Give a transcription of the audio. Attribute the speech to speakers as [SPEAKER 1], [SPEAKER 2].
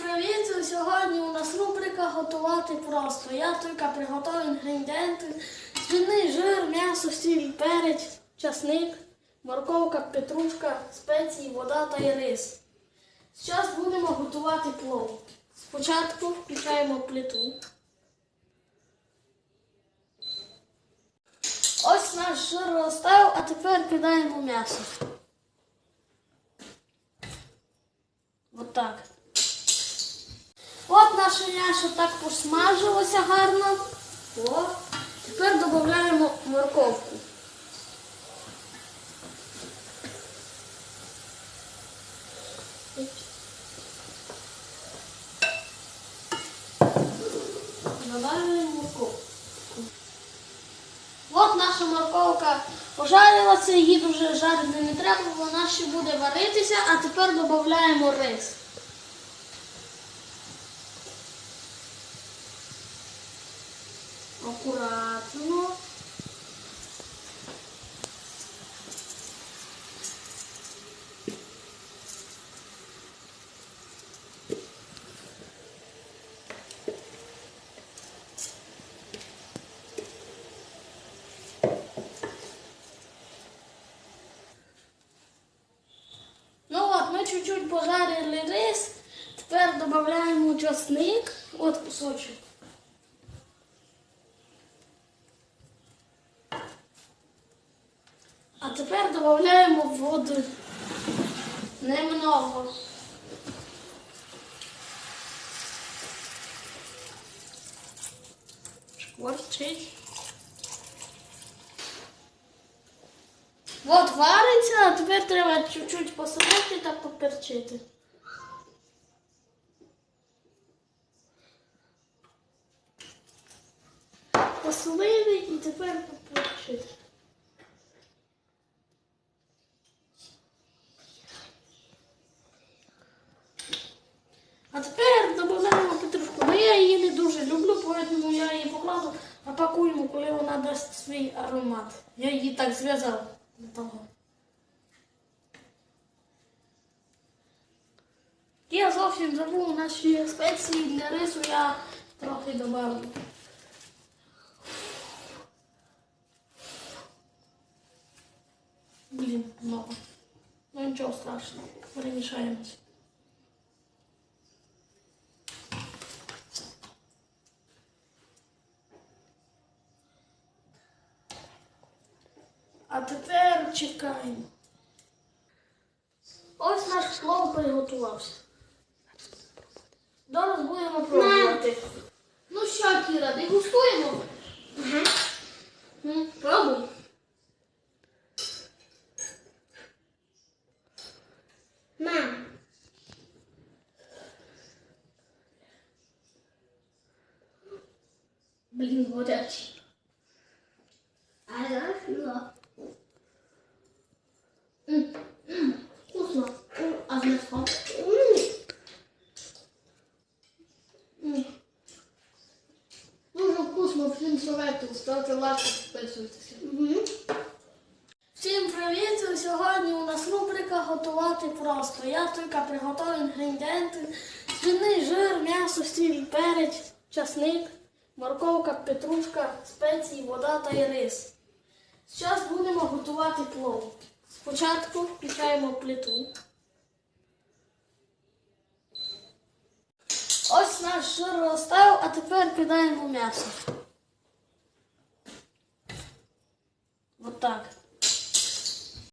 [SPEAKER 1] привіт! Сьогодні у нас рубрика готувати просто. Я тільки приготував інгредієнти. Свиний жир, м'ясо, сіль, перець, часник, морковка, петрушка, спеції, вода та і рис. Зараз будемо готувати плов. Спочатку включаємо плиту. Ось наш жир розстав, а тепер кидаємо м'ясо. От так. Наше м'ясо так посмажилося гарно. О, тепер додаємо морковку. Додаємо морковку. От наша морковка пожарилася, її дуже жарити не треба, вона ще буде варитися, а тепер додаємо рис. Акуратно. Ну от, ми чуть-чуть пожарили рис, тепер додаємо часник, от кусочок. Тепер додаємо воду немного. Шкварчить. От вариться, а тепер треба чуть-чуть посолити та поперчити. Посолили і тепер поперчити. А тепер додаємо петрушку. Ну я її не дуже люблю, тому я її покладу, а пакуємо, коли вона дасть свій аромат. Я її так зв'язав для того. Я зовсім забув наші спеції для рису я трохи додав. Блін, много. Ну нічого страшного, перемішаємось. А тепер чекаємо. Ось наш плов приготувався. Зараз будемо пробувати. Ну що, Кіра, дегустуємо? Ага. Пробуй.
[SPEAKER 2] Мам.
[SPEAKER 1] Блін, горячий. Вкусно, всім. Ставте лайк, підписуйтеся. Всім привіт! Сьогодні у нас рубрика готувати просто. Я тільки приготував інгредієнти. Свиний жир, м'ясо, сіль, перець, часник, морковка, петрушка, спеції, вода та і рис. Зараз будемо готувати плов. Спочатку включаємо плиту. Ось наш жир розстав, а тепер кидаємо м'ясо. От так.